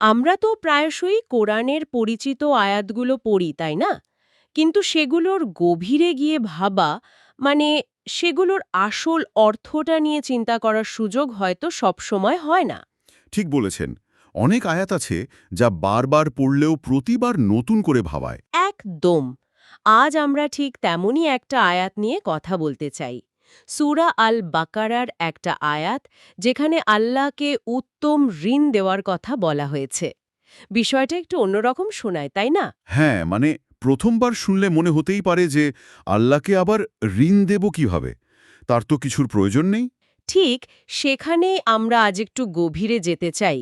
আমরা তো প্রায়শই কোরআনের পরিচিত আয়াতগুলো পড়ি তাই না? কিন্তু সেগুলোর গভীরে গিয়ে ভাবা মানে সেগুলোর আসল অর্থটা নিয়ে চিন্তা করার সুযোগ হয়তো সবসময় হয় না। ঠিক বলেছেন। অনেক আয়াত আছে যা বারবার পড়লেও প্রতিবার নতুন করে ভাবায়। একদম। আজ আমরা ঠিক তেমনই একটা আয়াত নিয়ে কথা বলতে চাই। সুরা আল বাকারার একটা আয়াত যেখানে আল্লাহকে উত্তম ঋণ দেওয়ার কথা বলা হয়েছে। বিষয়টা একটু অন্যরকম শোনায় তাই না? হ্যাঁ মানে প্রথমবার শুনলে মনে হতেই পারে যে আল্লাহকে আবার ঋণ দেব কীভাবে? তার তো কিছুর প্রয়োজন নেই। ঠিক সেখানেই আমরা আজ একটু গভীরে যেতে চাই।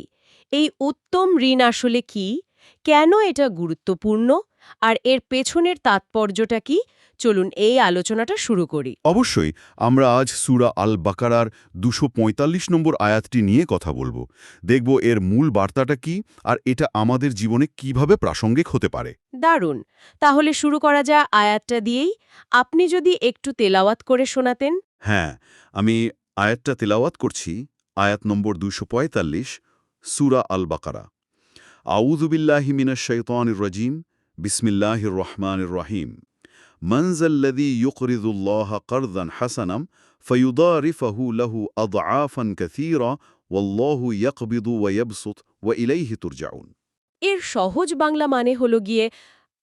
এই উত্তম ঋণ আসলে কি? কেন এটা গুরুত্বপূর্ণ? আর এর পেছনের তাৎপর্যটা কি? চলুন এই আলোচনাটা শুরু করি। অবশ্যই আমরা আজ সুরা আল বাকারার দুশো নম্বর আয়াতটি নিয়ে কথা বলব। দেখব এর মূল বার্তাটা কি আর এটা আমাদের জীবনে কীভাবে প্রাসঙ্গিক হতে পারে। দারুণ! তাহলে শুরু করা যা আয়াতটা দিয়েই। আপনি যদি একটু তেলাওয়াত করে শোনাতেন। হ্যাঁ আমি আয়াতটা তেলাওয়াত করছি আয়াত নম্বর দুশো পঁয়তাল্লিশ সুরা আল বাকারা আউজুবিল্লাহি মিনাশ শৈতানির রাজিম বিসমিল্লাহির রহমানির রহিম মনজাল্লাযী ইউকরিদুল্লাহ করদান হাসানাম ফয়ুদারিফহু লাহু আদআফান কাসীরা, ওয়াল্লাহু ইয়াকবিদু ওয়া ইয়াবসুত ওয়া ইলাইহি তুরজাউন। এর সহজ বাংলা মানে হলো গিয়ে,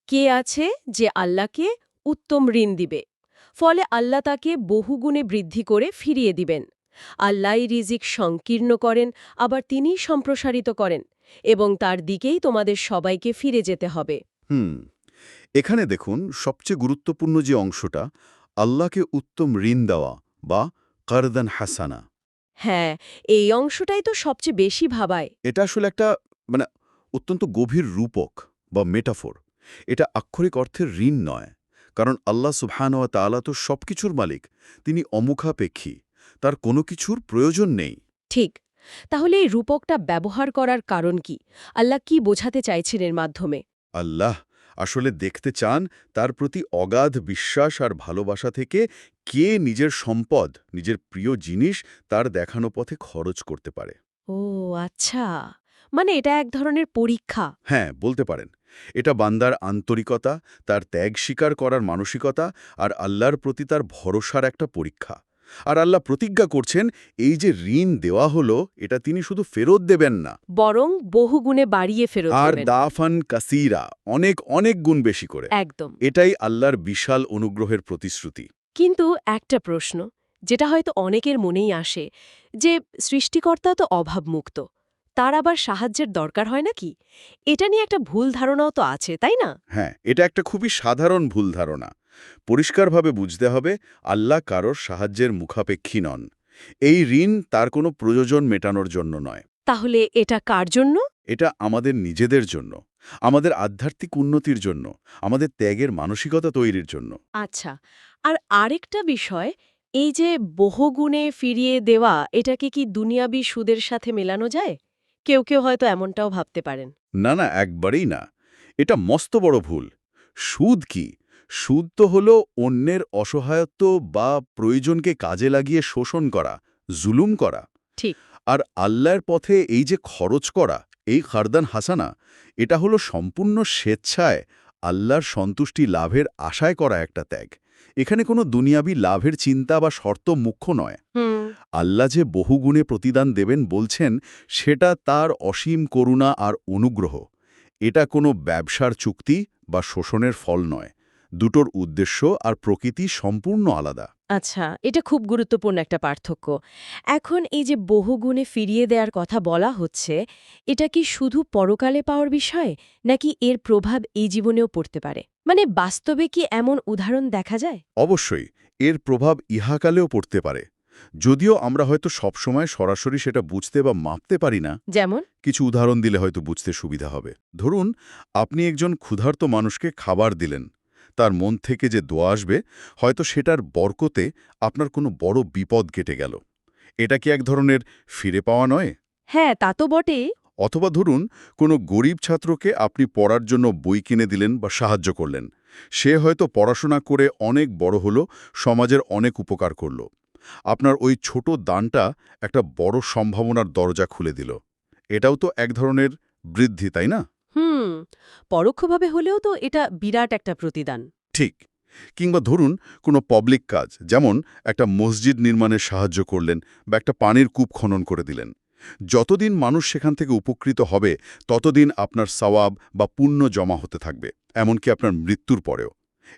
কে আছে যে আল্লাহকে উত্তম ঋণ দিবে। ফলে আল্লাহ তাকে বহুগুণে বৃদ্ধি করে ফিরিয়ে দিবেন। আল্লাহই রিজিক সংকীর্ণ করেন, আবার তিনিই সম্প্রসারিত করেন, এবং তার দিকেই তোমাদের সবাইকে ফিরে যেতে হবে। হুম এখানে দেখুন সবচেয়ে গুরুত্বপূর্ণ যে অংশটা আল্লাহকে উত্তম ঋণ দেওয়া বা কারদান হাসানা। হ্যাঁ এই অংশটাই তো সবচেয়ে বেশি ভাবায়। এটা আসলে একটা মানে অত্যন্ত গভীর রূপক বা মেটাফোর। এটা আক্ষরিক অর্থের ঋণ নয় কারণ আল্লাহ সুবহানওয়া তাআলা তো সবকিছুর মালিক তিনি অমুখাপেক্ষী তার কোনো কিছুর প্রয়োজন নেই। ঠিক তাহলে এই রূপকটা ব্যবহার করার কারণ কি? আল্লাহ কি বোঝাতে চাইছেন এর মাধ্যমে? আল্লাহ আসলে দেখতে চান তার প্রতি অগাধ বিশ্বাস আর ভালোবাসা থেকে কে নিজের সম্পদ নিজের প্রিয় জিনিস তার দেখানো পথে খরচ করতে পারে। ও আচ্ছা। মানে এটা এক ধরনের পরীক্ষা। হ্যাঁ বলতে পারেন। এটা বান্দার আন্তরিকতা তার ত্যাগ স্বীকার করার মানসিকতা আর আল্লাহর প্রতি তার ভরসার একটা পরীক্ষা। আর আল্লাহ প্রতিজ্ঞা করছেন এই যে ঋণ দেওয়া হলো এটা তিনি শুধু ফেরত দেবেন না। বরং বহুগুণে বাড়িয়ে ফেরত আর দাফান কাসিরা অনেক অনেক গুণ বেশি করে। একদম। এটাই আল্লাহর বিশাল অনুগ্রহের প্রতিশ্রুতি। কিন্তু একটা প্রশ্ন যেটা হয়তো অনেকের মনেই আসে যে সৃষ্টিকর্তা তো অভাবমুক্ত তার আবার সাহায্যের দরকার হয় নাকি? এটা নিয়ে একটা ভুল ধারণাও তো আছে তাই না? হ্যাঁ এটা একটা খুবই সাধারণ ভুল ধারণা। পরিষ্কারভাবে বুঝতে হবে আল্লাহ কারোর সাহায্যের মুখাপেক্ষী নন। এই ঋণ তার কোনো প্রয়োজন মেটানোর জন্য নয়। তাহলে এটা কার জন্য? এটা আমাদের নিজেদের জন্য আমাদের আধ্যাত্মিক উন্নতির জন্য আমাদের ত্যাগের মানসিকতা তৈরির জন্য। আচ্ছা আর আরেকটা বিষয় এই যে বহুগুণে ফিরিয়ে দেওয়া এটাকে কি দুনিয়াবি সুদের সাথে মেলানো যায়? কেউ কেউ হয়তো এমনটাও ভাবতে পারেন। না না একবারেই না। এটা মস্ত বড় ভুল। সুদ কি? সুদ তো হল অন্যের অসহায়ত্ব বা প্রয়োজনকে কাজে লাগিয়ে শোষণ করা জুলুম করা। ঠিক। আর আল্লাহর পথে এই যে খরচ করা এই খারদান হাসানা এটা হলো সম্পূর্ণ স্বেচ্ছায় আল্লাহর সন্তুষ্টি লাভের আশায় করা একটা ত্যাগ। এখানে কোনো দুনিয়াবি লাভের চিন্তা বা শর্ত মুখ্য নয়। আল্লাহ যে বহুগুণে প্রতিদান দেবেন বলছেন সেটা তার অসীম করুণা আর অনুগ্রহ। এটা কোনো ব্যবসার চুক্তি বা শোষণের ফল নয়। দুটোর উদ্দেশ্য আর প্রকৃতি সম্পূর্ণ আলাদা। আচ্ছা এটা খুব গুরুত্বপূর্ণ একটা পার্থক্য। এখন এই যে বহুগুণে ফিরিয়ে দেওয়ার কথা বলা হচ্ছে এটা কি শুধু পরকালে পাওয়ার বিষয় নাকি এর প্রভাব এই জীবনেও পড়তে পারে? মানে বাস্তবে কি এমন উদাহরণ দেখা যায়? অবশ্যই এর প্রভাব ইহাকালেও পড়তে পারে। যদিও আমরা হয়তো সবসময় সরাসরি সেটা বুঝতে বা মাপতে পারি না। যেমন? কিছু উদাহরণ দিলে হয়তো বুঝতে সুবিধা হবে। ধরুন আপনি একজন ক্ষুধার্ত মানুষকে খাবার দিলেন। তার মন থেকে যে দোয়া আসবে হয়তো সেটার বরকতে আপনার কোনো বড় বিপদ কেটে গেল। এটা কি এক ধরনের ফিরে পাওয়া নয়? হ্যাঁ তা তো বটে অথবা ধরুন কোনো গরিব ছাত্রকে আপনি পড়ার জন্য বই কিনে দিলেন বা সাহায্য করলেন। সে হয়তো পড়াশোনা করে অনেক বড় হলো সমাজের অনেক উপকার করল। আপনার ওই ছোট দানটা একটা বড় সম্ভাবনার দরজা খুলে দিল। এটাও তো এক ধরনের বৃদ্ধি তাই না? হুম পরোক্ষভাবে হলেও তো এটা বিরাট একটা প্রতিদান। ঠিক কিংবা ধরুন কোনো পাবলিক কাজ যেমন একটা মসজিদ নির্মাণে সাহায্য করলেন বা একটা পানির কূপ খনন করে দিলেন। যতদিন মানুষ সেখান থেকে উপকৃত হবে ততদিন আপনার সওয়াব বা পুণ্য জমা হতে থাকবে এমনকি আপনার মৃত্যুর পরেও।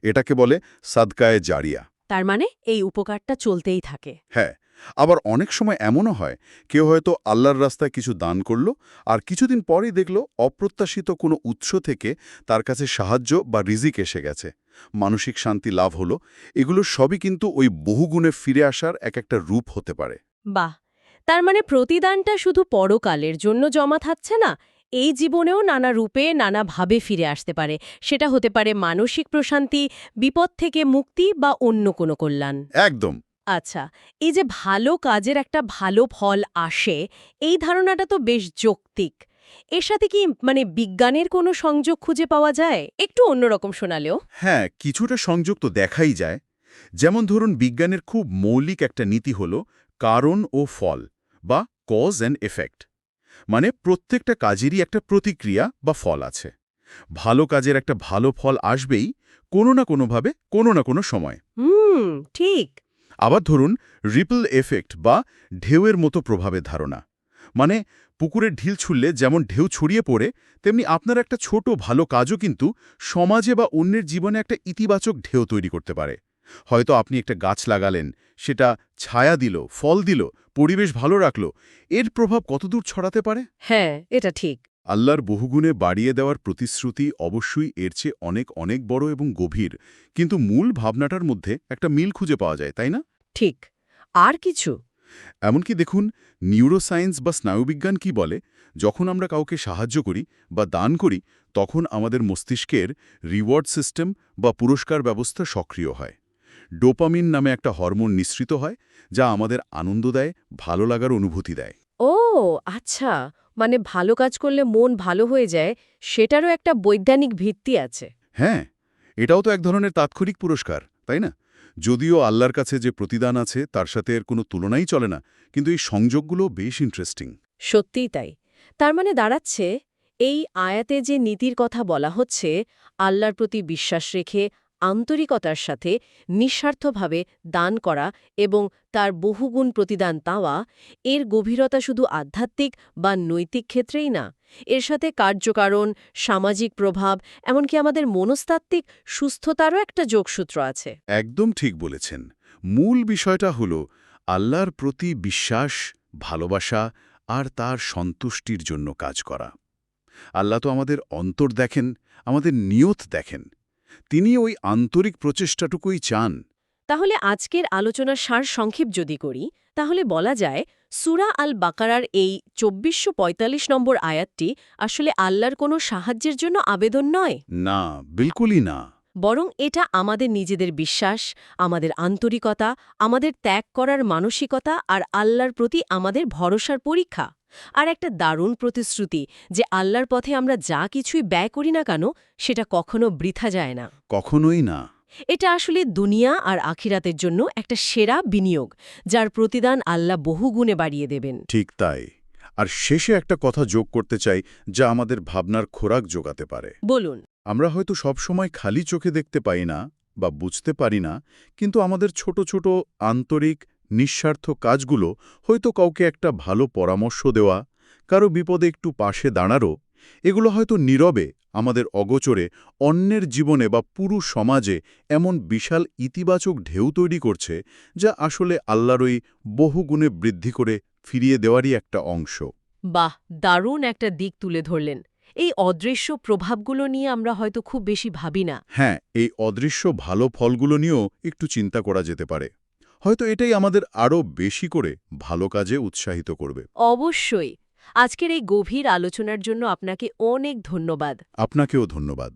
এটাকে বলে সাদকায়ে জারিয়া। তার মানে এই উপকারটা চলতেই থাকে। হ্যাঁ আবার অনেক সময় এমনও হয় কেউ হয়তো আল্লাহর রাস্তায় কিছু দান করল আর কিছুদিন পরই দেখল অপ্রত্যাশিত কোনো উৎস থেকে তার কাছে সাহায্য বা রিজিক এসে গেছে। মানসিক শান্তি লাভ হলো এগুলো সবই কিন্তু ওই বহুগুণে ফিরে আসার এক একটা রূপ হতে পারে। বাহ! তার মানে প্রতিদানটা শুধু পরকালের জন্য জমা থাকছে না এই জীবনেও নানা রূপে নানাভাবে ফিরে আসতে পারে। সেটা হতে পারে মানসিক প্রশান্তি বিপদ থেকে মুক্তি বা অন্য কোনো কল্যাণ। একদম। আচ্ছা এই যে ভালো কাজের একটা ভালো ফল আসে এই ধারণাটা তো বেশ যৌক্তিক। এর সাথে কি মানে বিজ্ঞানের কোনো সংযোগ খুঁজে পাওয়া যায়? একটু অন্যরকম শোনালেও। হ্যাঁ কিছুটা সংযোগ তো দেখাই যায়। যেমন ধরুন বিজ্ঞানের খুব মৌলিক একটা নীতি হল কারণ ও ফল বা কজ অ্যান্ড এফেক্ট। মানে প্রত্যেকটা কাজেরই একটা প্রতিক্রিয়া বা ফল আছে। ভালো কাজের একটা ভালো ফল আসবেই কোনো না কোনোভাবে কোনো না কোনো সময়। হুম ঠিক। আবার ধরুন রিপল এফেক্ট বা ঢেউয়ের মতো প্রভাবের ধারণা। মানে পুকুরের ঢিল ছুললে যেমন ঢেউ ছড়িয়ে পড়ে, তেমনি আপনার একটা ছোট ভালো কাজও কিন্তু সমাজে বা অন্যের জীবনে একটা ইতিবাচক ঢেউ তৈরি করতে পারে। হয়তো আপনি একটা গাছ লাগালেন, সেটা ছায়া দিল, ফল দিল, পরিবেশ ভালো রাখল, এর প্রভাব কতদূর ছড়াতে পারে? হ্যাঁ এটা ঠিক। আল্লাহর বহুগুণে বাড়িয়ে দেওয়ার প্রতিশ্রুতি অবশ্যই এর চেয়ে অনেক অনেক বড় এবং গভীর। কিন্তু মূল ভাবনাটার মধ্যে একটা মিল খুঁজে পাওয়া যায় তাই না? ঠিক। আর কিছু? এমনকি দেখুন নিউরোসায়েন্স বা স্নায়ুবিজ্ঞান কি বলে? যখন আমরা কাউকে সাহায্য করি বা দান করি তখন আমাদের মস্তিষ্কের রিওয়ার্ড সিস্টেম বা পুরস্কার ব্যবস্থা সক্রিয় হয়। ডোপামিন নামে একটা হরমোন নিঃসৃত হয় যা আমাদের আনন্দ দেয় ভালো লাগার অনুভূতি দেয়। ও আচ্ছা। মানে ভালো কাজ করলে মন ভালো হয়ে যায় সেটারও একটা বৈজ্ঞানিক ভিত্তি আছে। হ্যাঁ এটাও তো এক ধরনের তাৎক্ষণিক পুরস্কার তাই না? যদিও আল্লাহর কাছে যে প্রতিদান আছে তার সাথে এর কোনো তুলনাই চলে না কিন্তু এই সংযোগগুলো বেশ ইন্টারেস্টিং সত্যিই তাই। তার মানে দাঁড়াচ্ছে এই আয়াতে যে নীতির কথা বলা হচ্ছে আল্লাহর প্রতি বিশ্বাস রেখে আন্তরিকতার সাথে নিঃস্বার্থভাবে দান করা এবং তার বহুগুণ প্রতিদান পাওয়া, এর গভীরতা শুধু আধ্যাত্মিক বা নৈতিক ক্ষেত্রেই না, এর সাথে কার্যকারণ, সামাজিক প্রভাব, এমনকি আমাদের মনস্তাত্ত্বিক সুস্থতারও একটা যোগসূত্র আছে। একদম ঠিক বলেছেন। মূল বিষয়টা হল আল্লাহর প্রতি বিশ্বাস, ভালোবাসা আর তার সন্তুষ্টির জন্য কাজ করা। আল্লাহ তো আমাদের অন্তর দেখেন, আমাদের নিয়ত দেখেন তিনি ওই আন্তরিক প্রচেষ্টাটুকুই চান। তাহলে আজকের আলোচনার সার সংক্ষেপ যদি করি তাহলে বলা যায় সুরা আল বাকারার এই চব্বিশশো নম্বর আয়াতটি আসলে আল্লাহর কোনো সাহায্যের জন্য আবেদন নয়? না বিলকুলই না। বরং এটা আমাদের নিজেদের বিশ্বাস আমাদের আন্তরিকতা আমাদের ত্যাগ করার মানসিকতা আর আল্লাহর প্রতি আমাদের ভরসার পরীক্ষা। আর একটা দারুণ প্রতিশ্রুতি যে আল্লাহর পথে আমরা যা কিছুই ব্যয় করি না কেন সেটা কখনো বৃথা যায় না। কখনোই না। এটা আসলে দুনিয়া আর আখিরাতের জন্য একটা সেরা বিনিয়োগ যার প্রতিদান আল্লাহ বহুগুণে বাড়িয়ে দেবেন। ঠিক তাই। আর শেষে একটা কথা যোগ করতে চাই যা আমাদের ভাবনার খোরাক যোগাতে পারে। বলুন। আমরা হয়তো সবসময় খালি চোখে দেখতে পাই না বা বুঝতে পারি না কিন্তু আমাদের ছোট ছোট আন্তরিক নিঃস্বার্থ কাজগুলো হয়তো কাউকে একটা ভালো পরামর্শ দেওয়া কারও বিপদে একটু পাশে দাঁড়ারও এগুলো হয়তো নীরবে আমাদের অগোচরে অন্যের জীবনে বা পুরো সমাজে এমন বিশাল ইতিবাচক ঢেউ তৈরি করছে যা আসলে আল্লাহর ওই বহুগুণে বৃদ্ধি করে ফিরিয়ে দেওয়ারই একটা অংশ। বাহ দারুণ একটা দিক তুলে ধরলেন। এই অদৃশ্য প্রভাবগুলো নিয়ে আমরা হয়তো খুব বেশি ভাবি না। হ্যাঁ এই অদৃশ্য ভালো ফলগুলো নিয়েও একটু চিন্তা করা যেতে পারে। হয়তো এটাই আমাদের আরও বেশি করে ভালো কাজে উৎসাহিত করবে। অবশ্যই। আজকের এই গভীর আলোচনার জন্য আপনাকে অনেক ধন্যবাদ। আপনাকেও ধন্যবাদ।